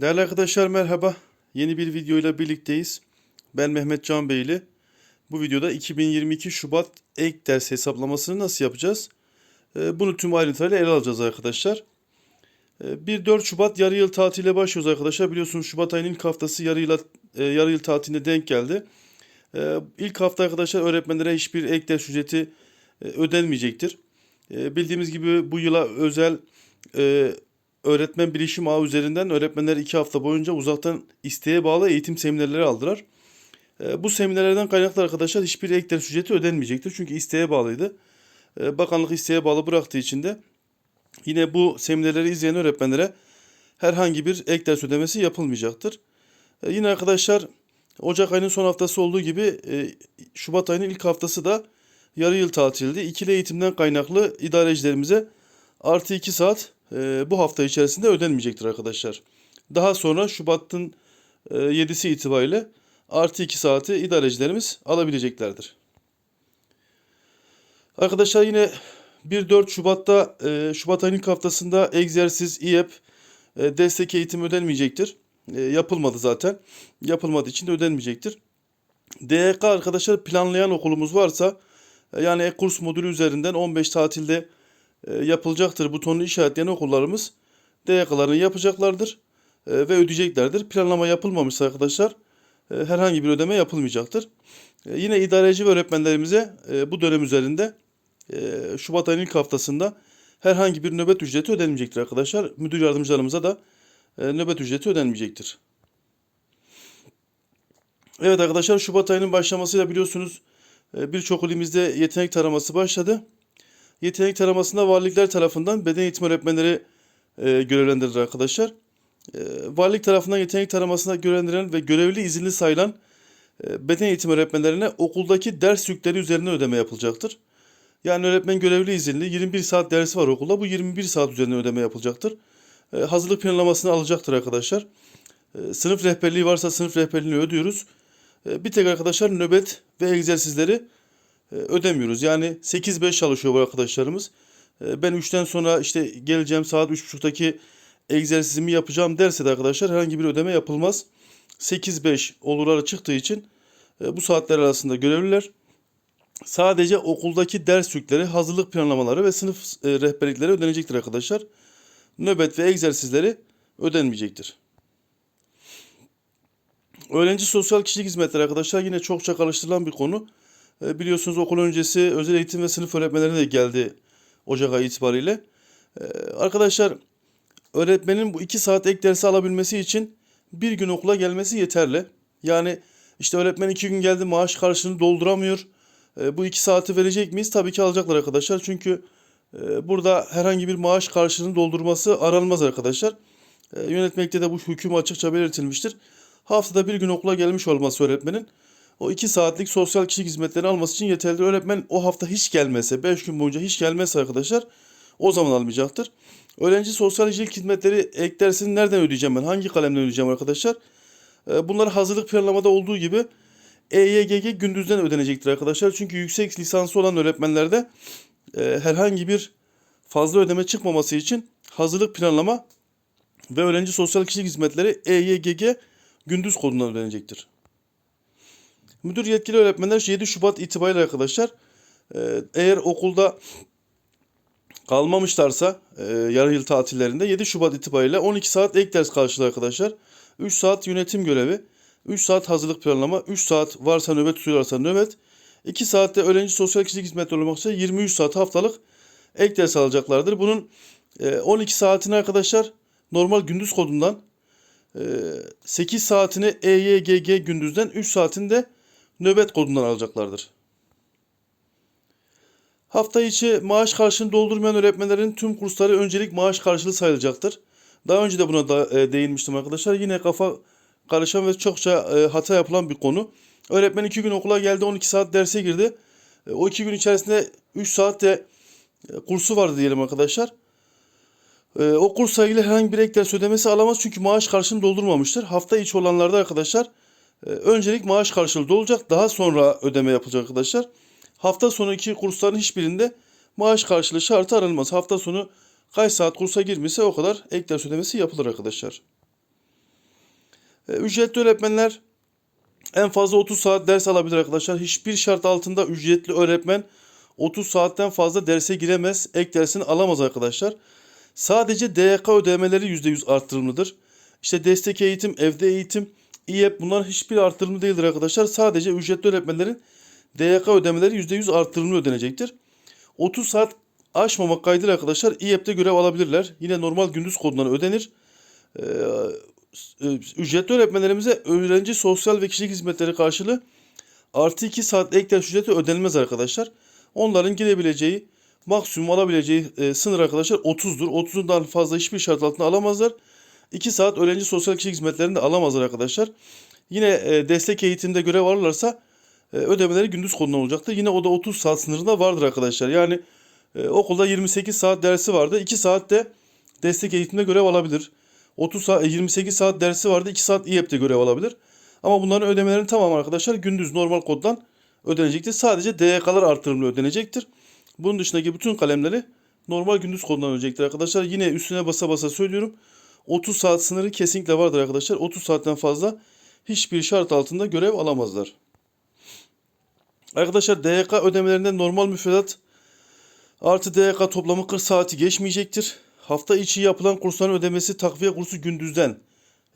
Değerli arkadaşlar merhaba. Yeni bir videoyla birlikteyiz. Ben Mehmet Can Beyli. Bu videoda 2022 Şubat ek ders hesaplamasını nasıl yapacağız? Ee, Bunu tüm ayrıntılarıyla ele alacağız arkadaşlar. Ee, 1-4 Şubat yarı yıl tatile başlıyoruz arkadaşlar. Biliyorsunuz Şubat ayının ilk haftası yarı, yıla, e, yarı yıl tatiline denk geldi. Ee, İlk hafta arkadaşlar öğretmenlere hiçbir ek ders ücreti e, ödenmeyecektir. Ee, Bildiğimiz gibi bu yıla özel e, öğretmen bilişim ağı üzerinden öğretmenler iki hafta boyunca uzaktan isteğe bağlı eğitim seminerleri aldılar. E, bu seminerlerden kaynaklı arkadaşlar hiçbir ek ders ücreti ödenmeyecektir. Çünkü isteğe bağlıydı. E, bakanlık isteğe bağlı bıraktığı için de yine bu seminerleri izleyen öğretmenlere herhangi bir ek ders ödemesi yapılmayacaktır. E, yine arkadaşlar Ocak ayının son haftası olduğu gibi Şubat ayının ilk haftası da yarı yıl tatildi. İkili eğitimden kaynaklı idarecilerimize artı 2 saat e, bu hafta içerisinde ödenmeyecektir arkadaşlar. Daha sonra Şubat'ın e, 7'si itibariyle artı 2 saati idarecilerimiz alabileceklerdir. Arkadaşlar yine 1-4 Şubat'ta e, Şubat ayının haftasında egzersiz, İEP, e, destek eğitimi ödenmeyecektir. E, yapılmadı zaten. Yapılmadığı için de ödenmeyecektir. DYK arkadaşlar planlayan okulumuz varsa yani e-kurs modülü üzerinden 15 tatilde yapılacaktır butonunu işaretleyen okullarımız DYK'larını yapacaklardır e, ve ödeyeceklerdir. Planlama yapılmamışsa arkadaşlar e, herhangi bir ödeme yapılmayacaktır. E, Yine idareci ve öğretmenlerimize e, bu dönem üzerinde e, Şubat ayının ilk haftasında herhangi bir nöbet ücreti ödenmeyecektir arkadaşlar. Müdür yardımcılarımıza da e, nöbet ücreti ödenmeyecektir. Evet arkadaşlar Şubat ayının başlamasıyla biliyorsunuz e, birçok ilimizde yetenek taraması başladı. Yetenek taramasında valilikler tarafından beden eğitimi öğretmenleri e, görevlendirilir arkadaşlar. E, valilik tarafından yetenek taramasına görevlendirilen ve görevli izinli sayılan e, beden eğitimi öğretmenlerine okuldaki ders yükleri üzerine ödeme yapılacaktır. Yani öğretmen görevli izinli 21 saat dersi var okulda. Bu 21 saat üzerine ödeme yapılacaktır. E, hazırlık planlamasını alacaktır arkadaşlar. E, sınıf rehberliği varsa sınıf rehberliğini ödüyoruz. E, bir tek arkadaşlar nöbet ve egzersizleri ödemiyoruz. Yani 8-5 çalışıyor bu arkadaşlarımız. E, Ben 3'ten sonra işte geleceğim saat 3.30'daki egzersizimi yapacağım derse de arkadaşlar herhangi bir ödeme yapılmaz. 8-5 olurları çıktığı için e, bu saatler arasında görevliler. Sadece okuldaki ders yükleri, hazırlık planlamaları ve sınıf e, rehberlikleri ödenecektir arkadaşlar. Nöbet ve egzersizleri ödenmeyecektir. Öğrenci sosyal kişilik hizmetleri arkadaşlar yine çokça karıştırılan bir konu. E, biliyorsunuz okul öncesi özel eğitim ve sınıf öğretmenlerine de geldi Ocak ayı itibariyle. E, arkadaşlar öğretmenin bu iki saat ek dersi alabilmesi için bir gün okula gelmesi yeterli. Yani işte öğretmen iki gün geldi maaş karşılığını dolduramıyor. E, bu iki saati verecek miyiz? Tabii ki alacaklar arkadaşlar. Çünkü burada herhangi bir maaş karşılığını doldurması aranmaz arkadaşlar. Yönetmekte de bu hüküm açıkça belirtilmiştir. Haftada bir gün okula gelmiş olması öğretmenin o iki saatlik sosyal kişilik hizmetlerini alması için yeterlidir. Öğretmen o hafta hiç gelmese, beş gün boyunca hiç gelmezse arkadaşlar o zaman almayacaktır. Öğrenci sosyal kişilik hizmetleri ek dersini nereden ödeyeceğim ben? Hangi kalemden ödeyeceğim arkadaşlar? Ee, Bunlar hazırlık planlamada olduğu gibi EYGG gündüzden ödenecektir arkadaşlar. Çünkü yüksek lisansı olan öğretmenlerde e, herhangi bir fazla ödeme çıkmaması için hazırlık planlama ve öğrenci sosyal kişilik hizmetleri EYGG gündüz kodundan ödenecektir. Müdür yetkili öğretmenler 7 Şubat itibariyle arkadaşlar e, eğer okulda kalmamışlarsa e, yarı yıl tatillerinde 7 Şubat itibariyle 12 saat ek ders karşılıyor arkadaşlar. 3 saat yönetim görevi, 3 saat hazırlık planlama, 3 saat varsa nöbet tutuyorlarsa nöbet, 2 saatte öğrenci sosyal kişilik hizmetleri olmak üzere 23 saat haftalık ek ders alacaklardır. Bunun e, 12 saatini arkadaşlar normal gündüz kodundan, e, 8 saatini EYGG gündüzden, 3 saatini de nöbet kodundan alacaklardır. Hafta içi maaş karşılığını doldurmayan öğretmenlerin tüm kursları öncelik maaş karşılığı sayılacaktır. Daha önce de buna da e, değinmiştim arkadaşlar. Yine kafa karışan ve çokça e, hata yapılan bir konu. Öğretmen 2 gün okula geldi 12 saat derse girdi. E, o 2 gün içerisinde 3 saat de kursu vardı diyelim arkadaşlar. O kursla ilgili herhangi bir ek ders ödemesi alamaz çünkü maaş karşılığını doldurmamıştır. Hafta içi olanlarda arkadaşlar öncelik maaş karşılığı olacak. Daha sonra ödeme yapılacak arkadaşlar. Hafta sonu iki kursların hiçbirinde maaş karşılığı şartı aranmaz. Hafta sonu kaç saat kursa girmişse o kadar ek ders ödemesi yapılır arkadaşlar. E, ücretli öğretmenler en fazla 30 saat ders alabilir arkadaşlar. Hiçbir şart altında ücretli öğretmen 30 saatten fazla derse giremez. Ek dersini alamaz arkadaşlar. Sadece DYK ödemeleri %100 arttırımlıdır. İşte destek eğitim, evde eğitim, İEP bunların hiçbir artırımlı değildir arkadaşlar. Sadece ücretli öğretmenlerin DYK ödemeleri %100 artırımlı ödenecektir. 30 saat aşmamak kaydıyla arkadaşlar İEP'te görev alabilirler. Yine normal gündüz kodundan ödenir. Ee, ücretli öğretmenlerimize öğrenci sosyal ve kişilik hizmetleri karşılığı artı 2 saat ek ders ücreti ödenmez arkadaşlar. Onların girebileceği maksimum alabileceği e, sınır arkadaşlar 30'dur. 30'undan fazla hiçbir şart altında alamazlar. 2 saat öğrenci sosyal kişilik hizmetlerini de alamazlar arkadaşlar. Yine e, destek eğitimde görev alırlarsa e, ödemeleri gündüz konulan olacaktır. Yine o da 30 saat sınırında vardır arkadaşlar. Yani e, okulda 28 saat dersi vardı. 2 saat de destek eğitimde görev alabilir. 30 saat, 28 saat dersi vardı. 2 saat İEP'te görev alabilir. Ama bunların ödemelerinin tamamı arkadaşlar gündüz normal koddan ödenecektir. Sadece DYK'lar artırımlı ödenecektir. Bunun dışındaki bütün kalemleri normal gündüz kodundan ödenecektir arkadaşlar. Yine üstüne basa basa söylüyorum. 30 saat sınırı kesinlikle vardır arkadaşlar. 30 saatten fazla hiçbir şart altında görev alamazlar. Arkadaşlar DYK ödemelerinde normal müfredat artı DYK toplamı 40 saati geçmeyecektir. Hafta içi yapılan kursların ödemesi takviye kursu gündüzden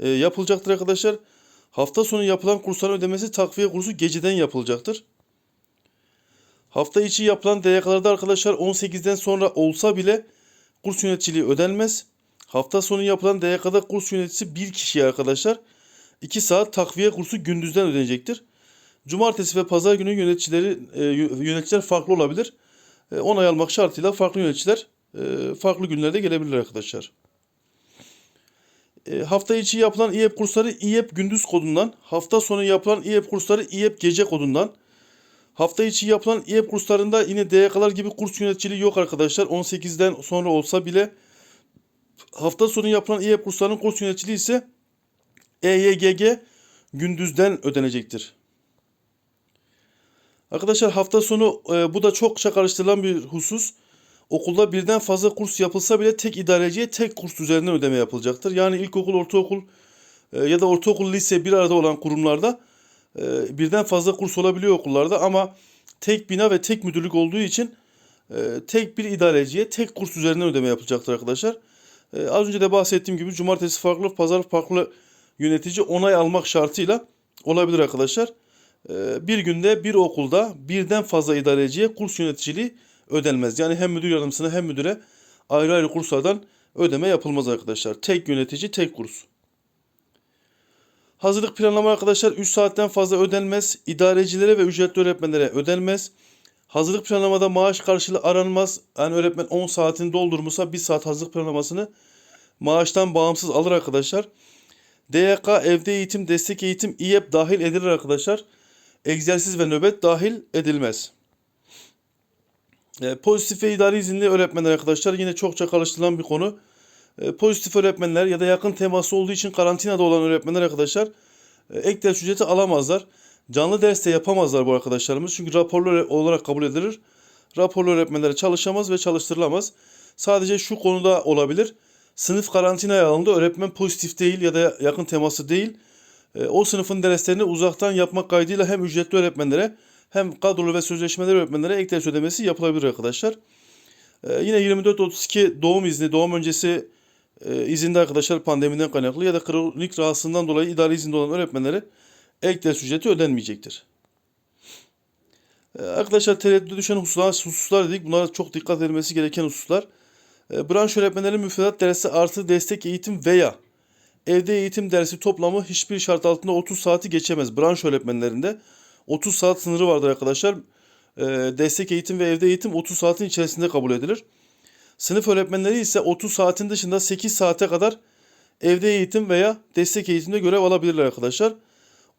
e, yapılacaktır arkadaşlar. Hafta sonu yapılan kursların ödemesi takviye kursu geceden yapılacaktır. Hafta içi yapılan DYK'larda arkadaşlar 18'den sonra olsa bile kurs yöneticiliği ödenmez. Hafta sonu yapılan DYK'da kurs yöneticisi bir kişiye arkadaşlar 2 saat takviye kursu gündüzden ödenecektir. Cumartesi ve pazar günü yöneticileri e, yöneticiler farklı olabilir. E, onay almak şartıyla farklı yöneticiler e, farklı günlerde gelebilir arkadaşlar. E, hafta içi yapılan İEP kursları İEP gündüz kodundan, hafta sonu yapılan İEP kursları İEP gece kodundan. Hafta içi yapılan İEP kurslarında yine DYK'lar gibi kurs yöneticiliği yok arkadaşlar. 18'den sonra olsa bile hafta sonu yapılan İEP kurslarının kurs yöneticiliği ise EYGG gündüzden ödenecektir. Arkadaşlar hafta sonu e, bu da çokça karıştırılan bir husus. Okulda birden fazla kurs yapılsa bile tek idareciye tek kurs üzerinden ödeme yapılacaktır. Yani ilkokul, ortaokul e, ya da ortaokul, lise bir arada olan kurumlarda e, birden fazla kurs olabiliyor okullarda ama tek bina ve tek müdürlük olduğu için e, tek bir idareciye tek kurs üzerinden ödeme yapılacaktır arkadaşlar. E, az önce de bahsettiğim gibi cumartesi farklı, pazar farklı yönetici onay almak şartıyla olabilir arkadaşlar. E, bir günde bir okulda birden fazla idareciye kurs yöneticiliği ödenmez. Yani hem müdür yardımcısına hem müdüre ayrı ayrı kurslardan ödeme yapılmaz arkadaşlar. Tek yönetici, tek kurs. Hazırlık planlama arkadaşlar 3 saatten fazla ödenmez. İdarecilere ve ücretli öğretmenlere ödenmez. Hazırlık planlamada maaş karşılığı aranmaz. Yani öğretmen 10 saatini doldurmuşsa 1 saat hazırlık planlamasını maaştan bağımsız alır arkadaşlar. DYK, evde eğitim, destek eğitim, İEP dahil edilir arkadaşlar. Egzersiz ve nöbet dahil edilmez. E, pozitif ve idari izinli öğretmenler arkadaşlar yine çokça karıştırılan bir konu. E, pozitif öğretmenler ya da yakın teması olduğu için karantinada olan öğretmenler arkadaşlar e, ek ders ücreti alamazlar. Canlı derste yapamazlar bu arkadaşlarımız çünkü raporlu olarak kabul edilir. Raporlu öğretmenlere çalışamaz ve çalıştırılamaz. Sadece şu konuda olabilir. Sınıf karantinaya alındı. Öğretmen pozitif değil ya da yakın teması değil. E, o sınıfın derslerini uzaktan yapmak kaydıyla hem ücretli öğretmenlere hem kadrolu ve sözleşmeleri öğretmenlere ek ders ödemesi yapılabilir arkadaşlar. Ee, yine 24-32 doğum izni, doğum öncesi e, izinde arkadaşlar pandemiden kaynaklı ya da kronik rahatsızlığından dolayı idari izinde olan öğretmenlere ek ders ücreti ödenmeyecektir. Ee, arkadaşlar tereddüte düşen hususlar, hususlar dedik. Bunlara çok dikkat edilmesi gereken hususlar. Ee, branş öğretmenlerin müfredat dersi artı destek eğitim veya evde eğitim dersi toplamı hiçbir şart altında 30 saati geçemez. Branş öğretmenlerinde 30 saat sınırı vardır arkadaşlar. E, destek eğitim ve evde eğitim 30 saatin içerisinde kabul edilir. Sınıf öğretmenleri ise 30 saatin dışında 8 saate kadar evde eğitim veya destek eğitimde görev alabilirler arkadaşlar.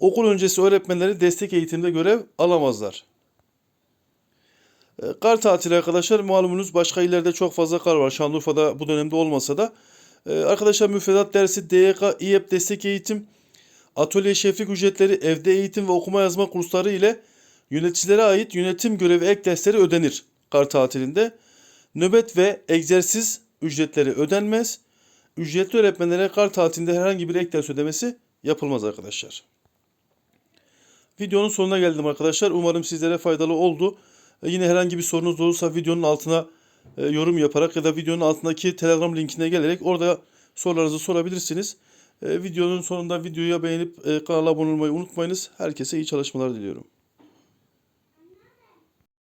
Okul öncesi öğretmenleri destek eğitimde görev alamazlar. E, kar tatili arkadaşlar malumunuz başka illerde çok fazla kar var. Şanlıurfa'da bu dönemde olmasa da. E, arkadaşlar müfredat dersi DYK, İEP destek eğitim, atölye şeflik ücretleri, evde eğitim ve okuma yazma kursları ile yöneticilere ait yönetim görevi ek dersleri ödenir kar tatilinde. Nöbet ve egzersiz ücretleri ödenmez. Ücretli öğretmenlere kar tatilinde herhangi bir ek ders ödemesi yapılmaz arkadaşlar. Videonun sonuna geldim arkadaşlar. Umarım sizlere faydalı oldu. E, Yine herhangi bir sorunuz olursa videonun altına e, yorum yaparak ya da videonun altındaki Telegram linkine gelerek orada sorularınızı sorabilirsiniz. E, Videonun sonunda videoya beğenip kanala abone olmayı unutmayınız. Herkese iyi çalışmalar diliyorum.